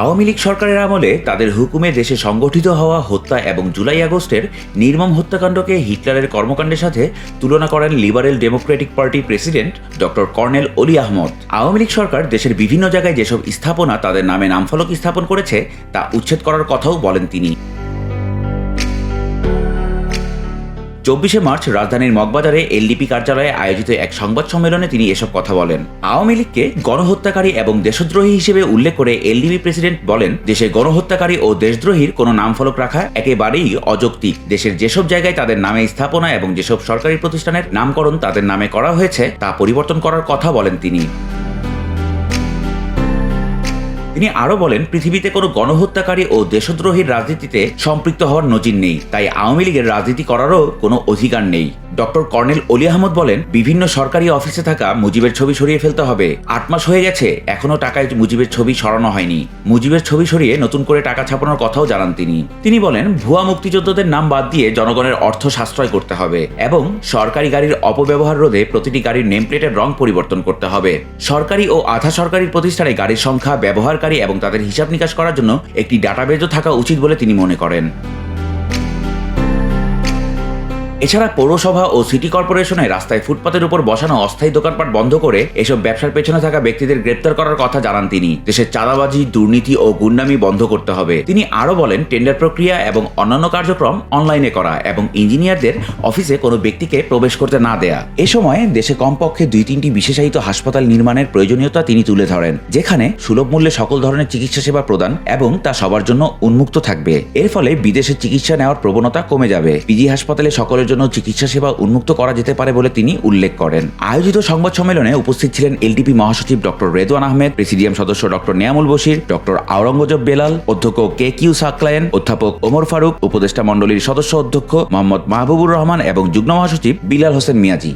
আওয়ামী লীগ সরকারের আমলে তাদের হুকুমে দেশে সংগঠিত হওয়া হত্যা এবং জুলাই আগস্টের নির্মম হত্যাকাণ্ডকে হিটলারের কর্মকাণ্ডের সাথে তুলনা করেন liberal democratic party president doctor colonel Oli Ahmad. Awami League সরকার দেশের বিভিন্ন জায়গায় যেসব স্থাপনা তাদের নামে নামফলক স্থাপন করেছে, তা উচ্ছেদ করার কথাও বলেন তিনি। চব্বিশে মার্চ রাজধানীর মগবাজারে এলডিপি কার্যালয়ে আয়োজিত এক সংবাদ সম্মেলনে তিনি এসব কথা বলেন। আওয়ামী লীগকে গণহত্যাকারী এবং দেশদ্রোহী হিসেবে উল্লেখ করে এলডিপি প্রেসিডেন্ট বলেন, দেশে গণহত্যাকারী ও দেশদ্রোহীর কোনো নামফলক রাখা একেবারেই অযৌক্তিক। দেশের যেসব জায়গায় তাদের নামে স্থাপনা এবং যেসব সরকারি প্রতিষ্ঠানের নামকরণ তাদের নামে করা হয়েছে, তা পরিবর্তন করার কথা বলেন তিনি। তিনি আরও বলেন, পৃথিবীতে কোনো গণহত্যাকারী ও দেশদ্রোহীর রাজনীতিতে সম্পৃক্ত হওয়ার নজির নেই। তাই আওয়ামী লীগের রাজনীতি করারও কোনো অধিকার নেই। ডক্টর কর্নেল অলি আহমদ বলেন, বিভিন্ন সরকারি অফিসে থাকা মুজিবের ছবি সরিয়ে ফেলতে হবে। আট মাস হয়ে গেছে, এখনও টাকায় মুজিবের ছবি সরানো হয়নি। মুজিবের ছবি সরিয়ে নতুন করে টাকা ছাপানোর কথাও জানান তিনি। তিনি বলেন, ভুয়া মুক্তিযোদ্ধাদের নাম বাদ দিয়ে জনগণের অর্থ সাশ্রয় করতে হবে এবং সরকারি গাড়ির অপব্যবহার রোধে প্রতিটি গাড়ির নেমপ্লেটের রং পরিবর্তন করতে হবে। সরকারি ও আধা সরকারি প্রতিষ্ঠানে গাড়ির সংখ্যা ব্যবহারকারী এবং তাদের হিসাব নিকাশ করার জন্য একটি ডাটাবেজও থাকা উচিত বলে তিনি মনে করেন। এছাড়া পৌরসভা ও সিটি কর্পোরেশনে রাস্তায় ফুটপাতের উপর বসানো অস্থায়ী দোকানপাট বন্ধ করে এসব ব্যবসার পেছনে থাকা ব্যক্তিদের গ্রেপ্তার করার কথা জানান তিনি। দেশের চাঁদাবাজি, দুর্নীতি ও গুন্ডামি বন্ধ করতে হবে। তিনি আরও বলেন, টেন্ডার প্রক্রিয়া এবং অন্যান্য কার্যক্রম অনলাইনে করা এবং ইঞ্জিনিয়ারদের অফিসে কোনো ব্যক্তিকে প্রবেশ করতে না দেয়া। এ সময় দেশে কমপক্ষে দুই তিনটি বিশেষায়িত হাসপাতাল নির্মাণের প্রয়োজনীয়তা তিনি তুলে ধরেন, যেখানে সুলভ মূল্যে সকল ধরনের চিকিৎসা সেবা প্রদান এবং তা সবার জন্য উন্মুক্ত থাকবে। এর ফলে বিদেশে চিকিৎসা নেওয়ার প্রবণতা কমে যাবে। পিজি হাসপাতালে সকলের জন্য চিকিৎসা সেবা উন্মুক্ত করা যেতে পারে বলে তিনি উল্লেখ করেন। আয়োজিত সংবাদ সম্মেলনে উপস্থিত ছিলেন এলটিপি মহাসচিব ডক্টর রেদওয়ান আহমেদ, প্রেসিডিয়াম সদস্য ডক্টর নিয়ামুল বশির ডক্টর আওরঙ্গজেব বেলাল, অধ্যক্ষ কে কিউ সাকলায়েন, অধ্যাপক ওমর ফারুক, উপদেষ্টা মণ্ডলীর সদস্য অধ্যক্ষ মোহাম্মদ মাহবুবুর রহমান এবং যুগ্ম মহাসচিব বিলাল হোসেন মিয়াজি।